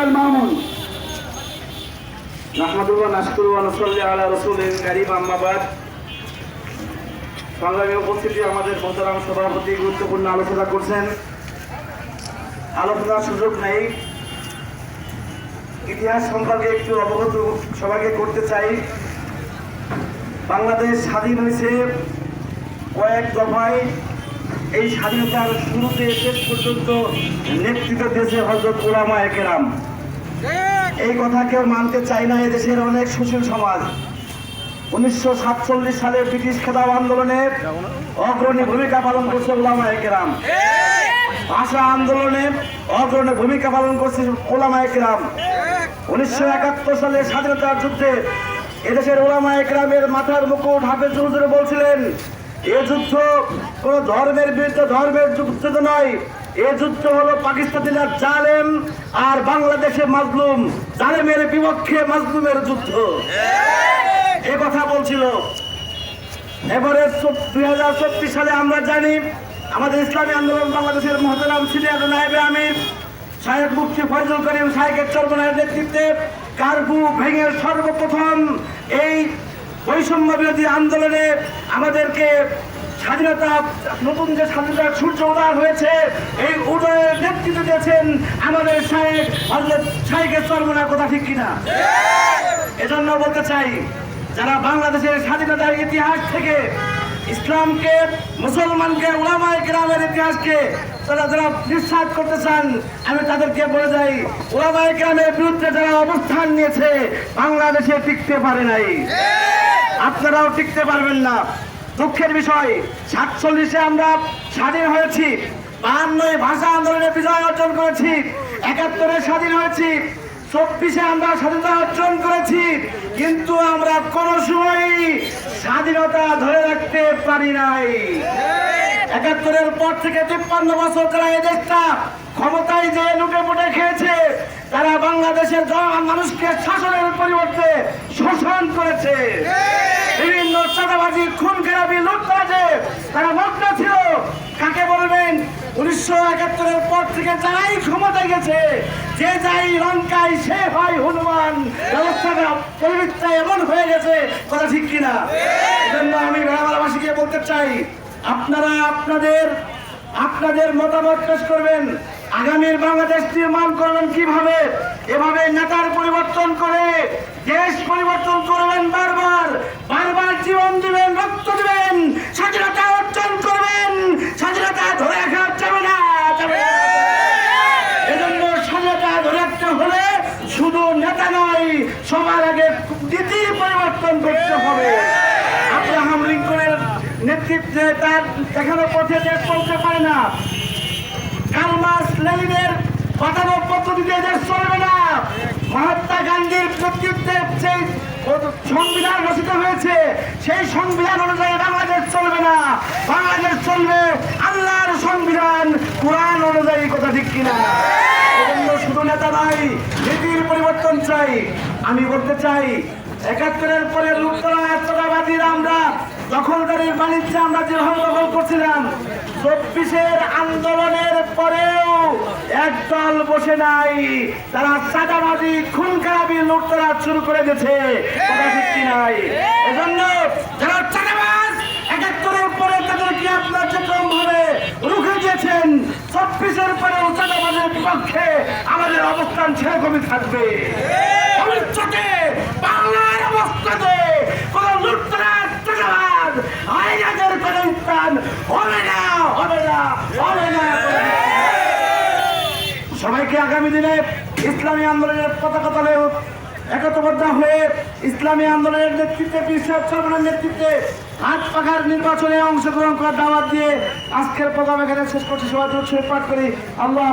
Mister Mamun. নাহমাদুল্লাহ নাশকুরুল্লাহ নসল্লি আলা রসুলের কারিম আম্মাবাদ সংগ্রামী উপস্থিতি আমাদের মোহতারাম সভাপতি গুরুত্বপূর্ণ আলোচনা করছেন। আলোচনার সুযোগ নেই। ইতিহাস সম্পর্কে একটু অবগত সবাইকে করতে চাই। বাংলাদেশ স্বাধীন হয়েছে কয়েক দফায়। এই স্বাধীনতার শুরুতে শেষ পর্যন্ত নেতৃত্ব দিয়েছে হজরত ওলামা একেরাম। এই কথা কেউ মানতে চায় না এদেশের অনেক সুশীল সমাজ। উনিশশো সাতচল্লিশ সালে ব্রিটিশ খেতাব আন্দোলনে অগ্রণী ভূমিকা পালন করছে ওলামা একেরাম। ভাষা আন্দোলনে অগ্রণী ভূমিকা পালন করছে ওলামা একেরাম। উনিশশো একাত্তর সালে স্বাধীনতার যুদ্ধে এদেশের ওলামা একরামের মাথার মুকুট হাফেজ বলছিলেন এ যুদ্ধ কোন ধর্মের বিরুদ্ধে, ধর্মের যুদ্ধ নয় এ যুদ্ধ হলো পাকিস্তানিরা জালেম আর বাংলাদেশে মাজলুম। জালেমের বিপক্ষে মাজলুমের যুদ্ধ। এ কথা বলছিল। এবারে দুই হাজার চব্বিশ সালে আমরা জানি, আমাদের ইসলামী আন্দোলন বাংলাদেশের মহতারাম সিনিয়র নায়েবে আমির। সাহেব মুফতি ফয়জুল করিম সাহেবের চর্মনের নেতৃত্বে কার্বু ভেঙে সর্বপ্রথম এই বৈষম্য বিরোধী আন্দোলনে আমাদেরকে স্বাধীনতা, নতুন যে স্বাধীনতার সূর্য উদয় হয়েছে, এই উদয়ের নেতৃত্ব দিয়েছেন আমাদের চর্মনার কথা ঠিক কিনা? এজন্য বলতে চাই, যারা বাংলাদেশের স্বাধীনতার ইতিহাস থেকে ইসলামকে, মুসলমানকে ওলামায় গ্রামের ইতিহাসকে তারা যারা বিশ্বাস করতে চান, আমি তাদেরকে বলে যাই ওলামায় গ্রামের বিরুদ্ধে যারা অবস্থান নিয়েছে, বাংলাদেশে টিকতে পারে নাই। আপনারাও টিকতে পারবেন না। দুঃখের বিষয়, সাতচল্লিশে আমরা স্বাধীন হয়েছি। বাহান্নয় ভাষা আন্দোলনে বিজয় অর্জন করেছি। একাত্তরে স্বাধীন হয়েছি। চব্বিশে আমরা স্বাধীনতা অর্জন করেছি। কিন্তু আমরা কোনো সময় স্বাধীনতা ধরে রাখতে পারি নাই। একাত্তরের পর থেকে তিপ্পান্ন বছর যারা এই দেশটা ক্ষমতায় যে লুটে পুটে খেয়েছে, তারা বাংলাদেশের মানুষকে শাসনের পরিবর্তে শোষণ করেছে। বিভিন্ন চাঁদাবাজি খুন খেলাপি লুটতাজে তারা মগ্ন ছিল। কাকে বলবেন? উনিশশো একাত্তরের পর থেকে যারাই ক্ষমতায় গেছে, যে যাই লঙ্কায়, সে হয় হনুমান। ব্যবস্থাটা পরিবৃত্তা এমন হয়ে গেছে, কথা ঠিক কিনা? এজন্য আমি ভেড়াবালাবাসীকে বলতে চাই, আপনারা আপনাদের আপনাদের মতামত পেশ করবেন। আগামীর বাংলাদেশ নির্মাণ করবেন কীভাবে? এভাবে নেতার পরিবর্তন করে দেশ পরিবর্তন করবেন বারবার বারবার জীবন দিবেন রক্ত দিবেন স্বাধীনতা অর্জন করবেন স্বাধীনতা ধরে রাখা যাবে না যাবে না। এজন্য স্বাধীনতা ধরে রাখতে হলে শুধু নেতা নয় সবার আগে নীতির পরিবর্তন করতে হবে আব্রাহাম লিঙ্কনের নেতৃত্বে তার দেখানো পথে দেশ চলতে পারে না। কালমার্স লেনিনের বাঁধানো পদ্ধতিতে দেশ চলবে না। মহাত্মা গান্ধীর নেতৃত্বে সেই সংবিধান রচিত হয়েছে, সেই সংবিধান অনুযায়ী বাংলাদেশ চলবে না। বাংলাদেশ চলবে আল্লাহর সংবিধান, কোরআন অনুযায়ী কথা ঠিক কিনা। এজন্য শুধু নেতা নাই নীতির পরিবর্তন চাই। আমি বলতে চাই, একাত্তরের পরে লুপ্তরা চাঁদাবাজির আমরা দখলদারির বাণিজ্যে আমরা যেভাবে দখল করছিলাম, চব্বিশের আন্দোলনের পরেও একদল বসে নাই। তারা চাঁদাবাজি খুন খারাপি লুটতরা শুরু করে কি নাই? এজন্য যারা চাঁদাবাজ, একাত্তরের পরে তাদেরকে আপনার যেরকম ভাবে রুখে দিয়েছেন। চব্বিশের পরেও চাঁদাবাজের বিপক্ষে আমাদের অবস্থান সেরকমই থাকবে। ভবিষ্যতে বাংলার অবস্থাতে কোন লুটতরাজ চাঁদাবাজ আইনাদের কোন স্থান হবে না হবে না হবে না হবে না। সবাইকে আগামী দিনে ইসলামী আন্দোলনের পতাকা তলে একত্রবদ্ধ হয়ে ইসলামী আন্দোলনের নেতৃত্বে বিশ্বাস সরকারের নেতৃত্বে হাত পাখার নির্বাচনে অংশগ্রহণ করার দাওয়াত দিয়ে আজকের প্রোগ্রাম এখানে শেষ করছি। সবাই পাঠ করি। আল্লাহ